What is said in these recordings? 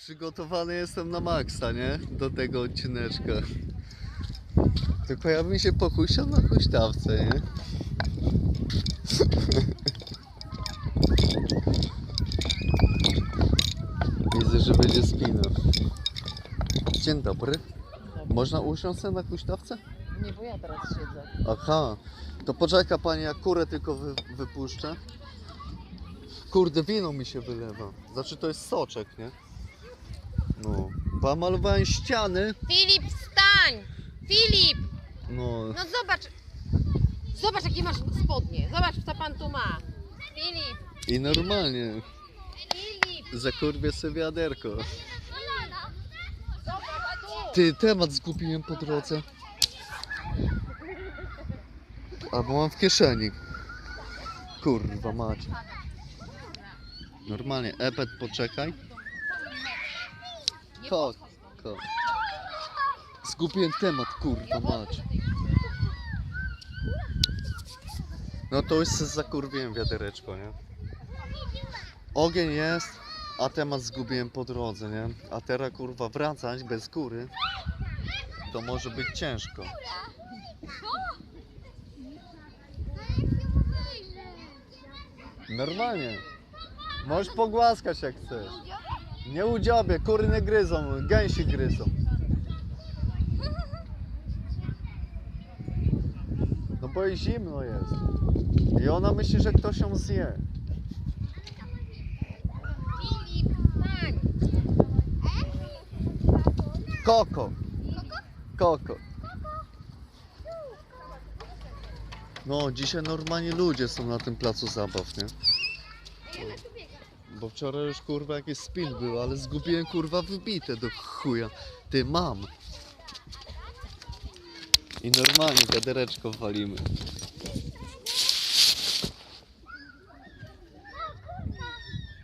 Przygotowany jestem na maksa, nie? Do tego odcineczka. Tylko ja bym się pochuściał na huśtawce, nie? Widzę, że będzie spina. Dzień dobry. Można usiąść na huśtawce? Nie, bo ja teraz siedzę. Aha, to poczeka pani, jak kurę tylko wy, wypuszczę. Kurde, wino mi się wylewa. Znaczy to jest soczek, nie? No, bo ja malowałem ściany. Filip, wstań! Filip! No, No zobacz. Zobacz, jakie masz spodnie. Zobacz, co pan tu ma. Filip! i normalnie. Filip! Zakurwię sobie wiaderko. Zobacz tu! Ty, temat zgubiłem po drodze. Albo mam w kieszeni. Kurwa macie. Normalnie, epet poczekaj. Ko. Zgubiłem temat, kurwa macie. No to już se zakurwiłem wiadereczko, nie? Ogień jest, a temat zgubiłem po drodze, nie? A teraz kurwa wracać bez góry to może być ciężko. Normalnie. Możesz pogłaskać jak chcesz. Nie udziobie, kury nie gryzą, gęsi gryzą. No bo i zimno jest. I ona myśli, że ktoś ją zje. Koko. Koko. No, dzisiaj normalnie ludzie są na tym placu zabaw, nie? Bo wczoraj już kurwa jakiś spin był, ale zgubiłem kurwa wybite do chuja. Ty mam. I normalnie wiadereczko walimy.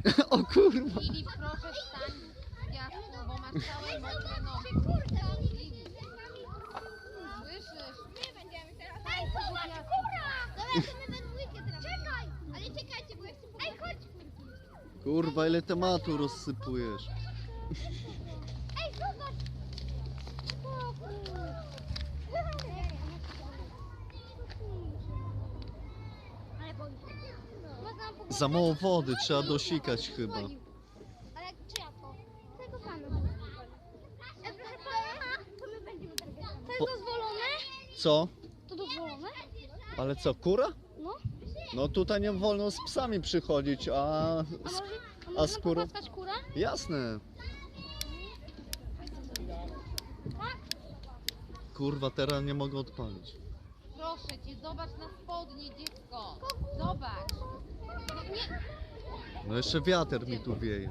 o kurwa. Filip, proszę wstań. Ja, bo masz całe mokre nogi. Słyszysz? My będziemy teraz. Zobacz, kura! Dobra, to my we dwójkę teraz. Czekaj! Ale czekajcie, bo ja chcę Ej, chodź! Kurwa, ile tematu rozsypujesz. Ej, zobacz! Spokój! Ale boi się. Można pogłaskać? Za mało wody, trzeba dosikać chyba. Ale czyja to? Tego pana. E, proszę pana, to my będziemy. To jest Po- dozwolone? Co? To dozwolone? Ale co, kura? No. Tutaj nie wolno z psami przychodzić, a... A Z... może, a skóra- pogłaskać kurę? Jasne. Kurwa, teraz nie mogę odpalić. Proszę cię, zobacz na spodnie, dziecko. Zobacz. No nie, No jeszcze wiatr mi tu wieje.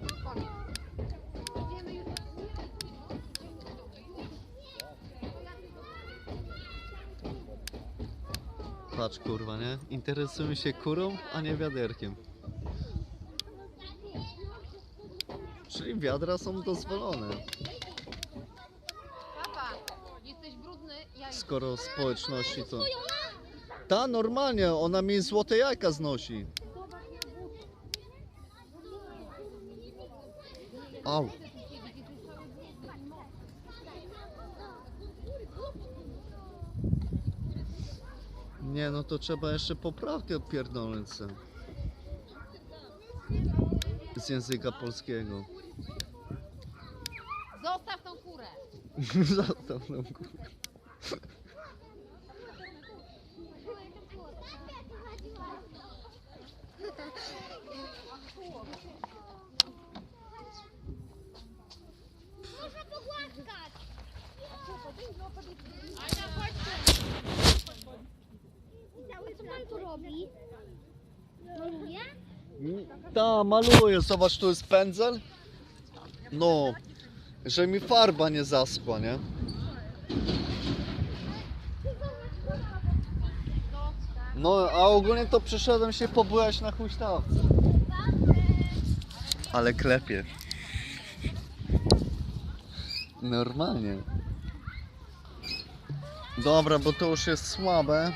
Patrz kurwa, nie? Interesują się kurą, a nie wiaderkiem. Czyli wiadra są dozwolone, Papa, jesteś brudny, ja skoro społeczności to... Ta, normalnie, ona mi złote jajka znosi. Au. Nie, no to trzeba jeszcze poprawkę pierdolnąć se. Z języka polskiego. Zostaw tą kurę. Zostaw kurwa. Można pogłaskać! Co pan tu robi? Maluje? Ta, maluję, zobacz, tu jest pędzel. No, że mi farba nie zaschła, nie? No, a ogólnie to przyszedłem się pobujać na huśtawce. Ale klepie. Normalnie. Dobra, bo to już jest słabe.